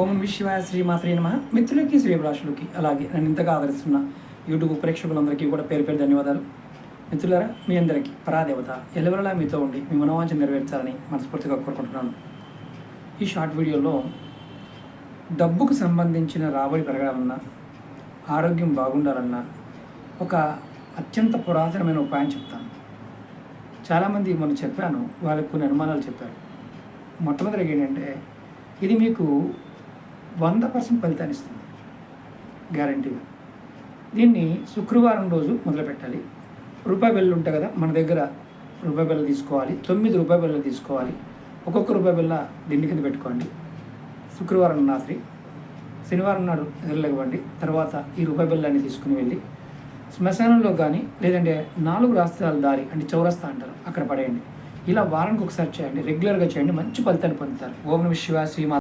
ఓం విశ్వాయ శ్రీమాత్రే నమ. మిత్రులకి శ్రీభిలాషులకి అలాగే నన్ను ఇంతగా ఆదరిస్తున్న యూట్యూబ్ ప్రేక్షకులందరికీ కూడా పేరు పేరు ధన్యవాదాలు. మిత్రులారా మీ అందరికీ పరాదేవత ఎలవరలా మీతో ఉండి మీ మనోవాంఛ నెరవేర్చాలని మనస్ఫూర్తిగా కోరుకుంటున్నాను. ఈ షార్ట్ వీడియోలో డబ్బుకు సంబంధించిన రాబడి పెరగాలన్నా ఆరోగ్యం బాగుండాలన్నా ఒక అత్యంత పురాతనమైన ఉపాయం చెప్తాను. చాలామంది మొన్న చెప్పాను వాళ్ళకి కొన్ని అనుమానాలు చెప్పారు. మొట్టమొదటిగా ఏంటంటే ఇది మీకు వంద పర్సెంట్ ఫలితాన్ని ఇస్తుంది. గ్యారంటీగా దీన్ని శుక్రవారం రోజు మొదలుపెట్టాలి. రూపాయి బిల్లు ఉంటాయి కదా మన దగ్గర రూపాయి బిల్ల తీసుకోవాలి. తొమ్మిది రూపాయి బిల్లలు తీసుకోవాలి. ఒక్కొక్క రూపాయి బిల్ల దిండి కింద పెట్టుకోండి. శుక్రవారం రాత్రి శనివారం నాడు నిద్రలేవండి తర్వాత ఈ రూపాయి బిల్లాన్ని తీసుకుని వెళ్ళి శ్మశానంలో కానీ లేదంటే నాలుగు రాష్ట్రాల దారి అంటే చౌరస్తా అంటారు. అక్కడ పడేయండి. ఇలా వారానికి ఒకసారి చేయండి. రెగ్యులర్గా చేయండి. మంచి ఫలితాన్ని పొందుతారు. ఓం నమ శివ శ్రీమా